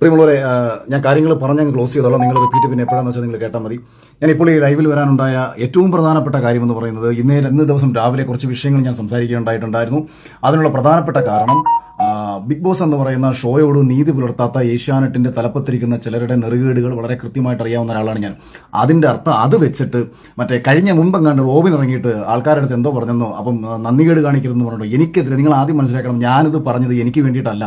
പ്രിയമുള്ളവരെ ഞാൻ കാര്യങ്ങൾ പറഞ്ഞ് ക്ലോസ് ചെയ്തോളാം. നിങ്ങൾ റിപ്പീറ്റ് പിന്നെ എപ്പോഴാണെന്ന് വെച്ചാൽ നിങ്ങൾ കേട്ടാൽ മതി. ഞാൻ ഇപ്പോൾ ഈ ലൈവിൽ വരാനുണ്ടായ ഏറ്റവും പ്രധാനപ്പെട്ട കാര്യം എന്ന് പറയുന്നത് ഇന്നേ ഇന്ന് ദിവസം രാവിലെ കുറച്ച് വിഷയങ്ങൾ ഞാൻ സംസാരിക്കുകയുണ്ടായിട്ടുണ്ടായിരുന്നു അതിനുള്ള പ്രധാനപ്പെട്ട കാരണം ബിഗ് ബോസ് എന്ന് പറയുന്ന ഷോയോട് നീതി പുലർത്താത്ത ഏഷ്യാനെറ്റിന്റെ തലപ്പത്തിരിക്കുന്ന ചിലരുടെ നെറുകേടുകൾ വളരെ കൃത്യമായിട്ട് അറിയാവുന്ന ഒരാളാണ് ഞാൻ. അതിന്റെ അർത്ഥം അത് വെച്ചിട്ട് മറ്റേ കഴിഞ്ഞ മുമ്പം കണ്ട് റോബിൻ ഇറങ്ങിയിട്ട് ആൾക്കാരുടെ അടുത്ത് എന്തോ പറഞ്ഞെന്നോ അപ്പം നന്ദികേട് കാണിക്കരുതെന്ന് പറഞ്ഞു എനിക്കെതിരെ നിങ്ങൾ ആദ്യം മനസ്സിലാക്കണം ഞാനിത് പറഞ്ഞത് എനിക്ക് വേണ്ടിയിട്ടല്ല.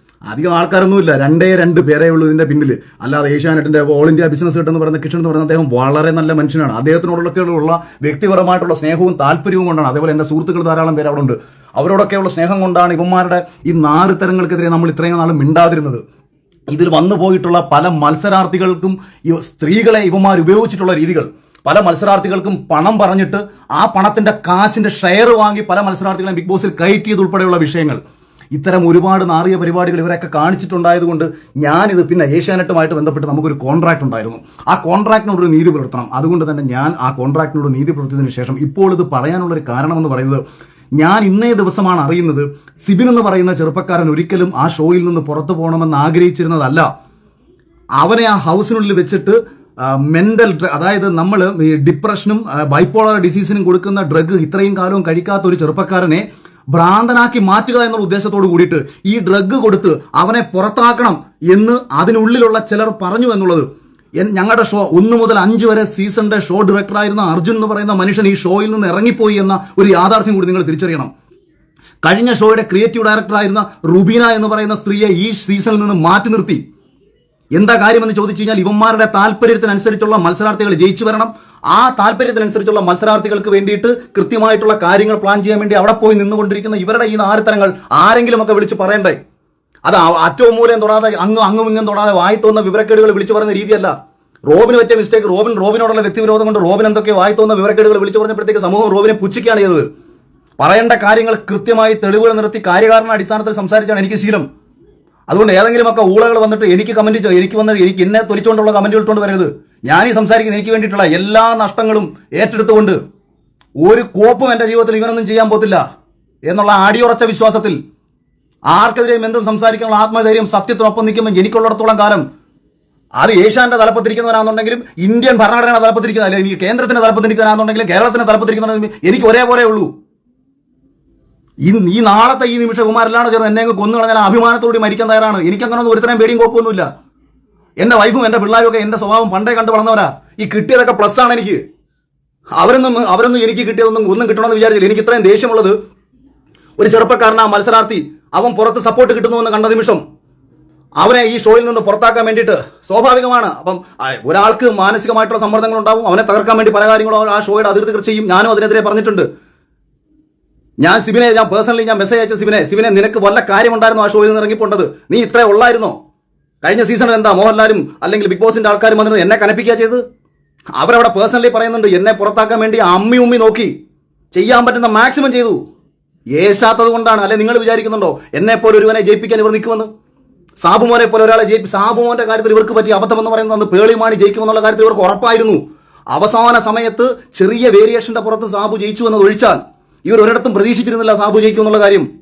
അധികം ആൾക്കാരൊന്നുമില്ല. രണ്ടേ രണ്ട് പേരേ ഉള്ളൂ ഇതിന്റെ പിന്നിൽ അല്ലാതെ ഏഷ്യാനെറ്റിന്റെ ഓൾ ഇന്ത്യ ബിസിനസ് കിട്ടുന്ന പറയുന്ന കിഷൻ എന്ന് പറയുന്ന അദ്ദേഹം വളരെ നല്ല മനുഷ്യനാണ്. അദ്ദേഹത്തിനോടൊക്കെയുള്ള വ്യക്തിപരമായിട്ടുള്ള സ്നേഹവും താല്പര്യവും കൊണ്ടാണ്. അതേപോലെ എന്റെ സുഹൃത്തുക്കൾ ധാരാളം പേര് അവിടെ ഉണ്ട്. അവരോടൊക്കെയുള്ള സ്നേഹം കൊണ്ടാണ് ഇവന്മാരുടെ ഈ നാല് തരങ്ങൾക്കെതിരെ നമ്മൾ ഇത്രയും നാളും മിണ്ടാതിരുന്നത്. ഇതിൽ വന്നു പോയിട്ടുള്ള പല മത്സരാർത്ഥികൾക്കും സ്ത്രീകളെ ഇവന്മാർ ഉപയോഗിച്ചിട്ടുള്ള രീതികൾ. പല മത്സരാർത്ഥികൾക്കും പണം പറഞ്ഞിട്ട് ആ പണത്തിന്റെ കാശിന്റെ ഷെയർ വാങ്ങി പല മത്സരാർത്ഥികളെ ബിഗ് ബോസിൽ കയറ്റിയത് ഉൾപ്പെടെയുള്ള വിഷയങ്ങൾ. ഇത്തരം ഒരുപാട് നാറിയ പരിപാടികൾ ഇവരൊക്കെ കാണിച്ചിട്ടുണ്ടായതുകൊണ്ട് ഞാനിത് പിന്നെ ഏഷ്യാനെറ്റുമായിട്ട് ബന്ധപ്പെട്ട് നമുക്കൊരു കോൺട്രാക്ട് ഉണ്ടായിരുന്നു. ആ കോൺട്രാക്ടിനോട് ഒരു നീതി പുലർത്തണം. അതുകൊണ്ട് തന്നെ ഞാൻ ആ കോൺട്രാക്ടിനോട് നീതി പുലർത്തിയതിനു ശേഷം ഇപ്പോൾ ഇത് പറയാനുള്ള ഒരു കാരണം എന്ന് പറയുന്നത് ഞാൻ ഇന്നേ ദിവസമാണ് അറിയുന്നത് സിബിൻ എന്ന് പറയുന്ന ചെറുപ്പക്കാരൻ ഒരിക്കലും ആ ഷോയിൽ നിന്ന് പുറത്തു പോകണമെന്ന് ആഗ്രഹിച്ചിരുന്നതല്ല. അവനെ ആ ഹൗസിനുള്ളിൽ വെച്ചിട്ട് മെന്റൽ അതായത് നമ്മൾ ഈ ഡിപ്രഷനും ബൈപ്പോളർ ഡിസീസിനും കൊടുക്കുന്ന ഡ്രഗ് ഇത്രയും കാലവും കഴിക്കാത്ത ഒരു ചെറുപ്പക്കാരനെ ഭ്രാന്തനാക്കി മാറ്റുക എന്നുള്ള ഉദ്ദേശത്തോട് കൂടിയിട്ട് ഈ ഡ്രഗ് കൊടുത്ത് അവനെ പുറത്താക്കണം എന്ന് അതിനുള്ളിലുള്ള ചിലർ പറഞ്ഞു എന്നുള്ളത്. ഞങ്ങളുടെ ഷോ ഒന്ന് മുതൽ അഞ്ച് വരെ സീസണിന്റെ ഷോ ഡയറക്ടറായിരുന്ന അർജുൻ എന്ന് പറയുന്ന മനുഷ്യൻ ഈ ഷോയിൽ നിന്ന് ഇറങ്ങിപ്പോയി എന്ന ഒരു യാഥാർത്ഥ്യം കൂടി നിങ്ങൾ തിരിച്ചറിയണം. കഴിഞ്ഞ ഷോയുടെ ക്രിയേറ്റീവ് ഡയറക്ടറായിരുന്ന റുബീന എന്ന് പറയുന്ന സ്ത്രീയെ ഈ സീസണിൽ നിന്ന് മാറ്റി നിർത്തി. എന്താ കാര്യമെന്ന് ചോദിച്ചു കഴിഞ്ഞാൽ ഇവന്മാരുടെ താല്പര്യത്തിനനുസരിച്ചുള്ള മത്സരാർത്ഥികൾ ജയിച്ചു വരണം. ആ താല്പര്യത്തിനനുസരിച്ചുള്ള മത്സരാർത്ഥികൾക്ക് വേണ്ടിയിട്ട് കൃത്യമായിട്ടുള്ള കാര്യങ്ങൾ പ്ലാൻ ചെയ്യാൻ വേണ്ടി അവിടെ പോയി നിന്നുകൊണ്ടിരിക്കുന്ന ഇവരുടെ ഈ നാരത്തരങ്ങൾ ആരെങ്കിലും ഒക്കെ വിളിച്ച് പറയണ്ടേ? അത് അറ്റവും മൂലം തൊടാതെ അങ്ങും അങ്ങും ഇങ്ങും തൊടാതെ വായി തോന്നുന്ന വിവരക്കേടുകൾ വിളിച്ചു പറയുന്ന രീതിയല്ല. റോബിന് പറ്റിയ മിസ്റ്റേക്ക് റോബിൻ റോബിനോടുള്ള വ്യക്തിവിരോധം കൊണ്ട് റോബിൻ എന്തൊക്കെ വായി തോന്നുന്ന വിവരക്കേടുകൾ വിളിച്ചു പറഞ്ഞപ്പോഴത്തേക്ക് സമൂഹം റോബിനെ പുച്ഛിക്കുകയാണ് ചെയ്തത്. പറയേണ്ട കാര്യങ്ങൾ കൃത്യമായി തെളിവുകൾ നിർത്തി കാര്യകാരണ അടിസ്ഥാനത്തിൽ സംസാരിച്ചാണ് എനിക്ക് ശീലം. അതുകൊണ്ട് ഏതെങ്കിലും ഒക്കെ ഊളകൾ വന്നിട്ട് എനിക്ക് കമന്റ് എനിക്ക് വന്ന് എനിക്ക് എന്നെ തൊലിച്ചുകൊണ്ടുള്ള കമന്റ് ഇട്ടുകൊണ്ട് വരരുത്. ഞാൻ ഈ സംസാരിക്കുന്ന എനിക്ക് വേണ്ടിയിട്ടുള്ള എല്ലാ നഷ്ടങ്ങളും ഏറ്റെടുത്തുകൊണ്ട് ഒരു കോപ്പും എന്റെ ജീവിതത്തിൽ ഇവനൊന്നും ചെയ്യാൻ പോത്തില്ല എന്നുള്ള അടിയുറച്ച വിശ്വാസത്തിൽ ആർക്കെതിരെയും എന്തും സംസാരിക്കാനുള്ള ആത്മധൈര്യം സത്യത്തിനൊപ്പം നിൽക്കുമ്പോൾ എനിക്കുള്ളിടത്തോളം കാലം അത് ഏഷ്യാന്റെ തലപ്പത്തിരിക്കുന്നവരാണെന്നുണ്ടെങ്കിലും ഇന്ത്യൻ ഭരണഘടനയുടെ തലപ്പത്തിരിക്കുന്ന അല്ലെങ്കിൽ കേന്ദ്രത്തിന്റെ തലപ്പത്തിരിക്കുന്നവരാണെന്നുണ്ടെങ്കിലും കേരളത്തിന്റെ തലപ്പത്തിരിക്കുന്നവരാണെങ്കിലും എനിക്ക് ഒരേപോലെ ഉള്ളൂ. ഈ ഈ നാളത്തെ ഈ നിമിഷം കുമാരല്ലാണോ ചേർന്ന് എന്നെ കൊന്നു കളഞ്ഞാൽ അഭിമാനത്തോടെ മരിക്കാൻ തയ്യാറാണ്. എനിക്കങ്ങനെ ഒരുത്തരം പേടിയും കുഴപ്പമൊന്നുമില്ല എന്റെ വൈഫും എന്റെ പിള്ളേരും ഒക്കെ എന്റെ സ്വഭാവം പണ്ടേ കണ്ടു വളർന്നവരാ. ഈ കിട്ടിയതൊക്കെ പ്ലസ് ആണ് എനിക്ക്. അവരൊന്നും അവരൊന്നും എനിക്ക് കിട്ടിയതൊന്നും ഒന്നും കിട്ടണമെന്ന് വിചാരിച്ചില്ല. എനിക്ക് ഇത്രയും ദേഷ്യമുള്ളത് ഒരു ചെറുപ്പക്കാരനാ മത്സരാർത്ഥി. അവൻ പുറത്ത് സപ്പോർട്ട് കിട്ടുന്നുവെന്ന് കണ്ട നിമിഷം അവനെ ഈ ഷോയിൽ നിന്ന് പുറത്താക്കാൻ വേണ്ടിയിട്ട് സ്വാഭാവികമാണ്. അപ്പം ഒരാൾക്ക് മാനസികമായിട്ടുള്ള സമ്മർദ്ദങ്ങൾ ഉണ്ടാവും അവനെ തകർക്കാൻ വേണ്ടി പല കാര്യങ്ങളും ആ ഷോയുടെ അതിർത്തി ചെയ്യും. ഞാനും അതിനെതിരെ പറഞ്ഞിട്ടുണ്ട്. ഞാൻ സിബിനെ ഞാൻ പേഴ്സണലി ഞാൻ മെസ്സേജ് അയച്ച സിബിനെ സിബിനെ നിനക്ക് വല്ല കാര്യമുണ്ടായിരുന്നു ആ ഷോയിൽ നിന്ന് ഇറങ്ങിപ്പോണ്ടത്? നീ ഇത്രേ ഉള്ളായിരുന്നോ? കഴിഞ്ഞ സീസണിൽ എന്താ മോഹൻലാലും അല്ലെങ്കിൽ ബിഗ് ബോസിന്റെ ആൾക്കാരും വന്നിട്ട് എന്നെ കനപ്പിക്കുക ചെയ്ത് അവരവിടെ പേഴ്സണലി പറയുന്നുണ്ട് എന്നെ പുറത്താക്കാൻ വേണ്ടി അമ്മി ഉമ്മി നോക്കി ചെയ്യാൻ പറ്റുന്ന മാക്സിമം ചെയ്തു. ഏശാത്തത് കൊണ്ടാണ് അല്ലെ നിങ്ങൾ വിചാരിക്കുന്നുണ്ടോ? എന്നെ പോലെ ഒരുവനെ ജയിപ്പിക്കാൻ ഇവർ നിൽക്കുമെന്ന്? സാബുമോനെ പോലെ ഒരാളെ ജയിപ്പി സാബുമോന്റെ കാര്യത്തിൽ ഇവർക്ക് പറ്റിയ അബദ്ധം എന്ന് പറയുന്നത് അന്ന് പേളിമാണി ജയിക്കുമെന്നുള്ള കാര്യത്തിൽ ഇവർക്ക് ഉറപ്പായിരുന്നു. അവസാന സമയത്ത് ചെറിയ വേരിയേഷന്റെ പുറത്ത് സാബു ജയിച്ചു എന്നത് ഒഴിച്ചാൽ ഇവർ ഒരിടത്തും പ്രതീക്ഷിച്ചിരുന്നില്ല സാബു ജയിക്കും എന്നുള്ള കാര്യം.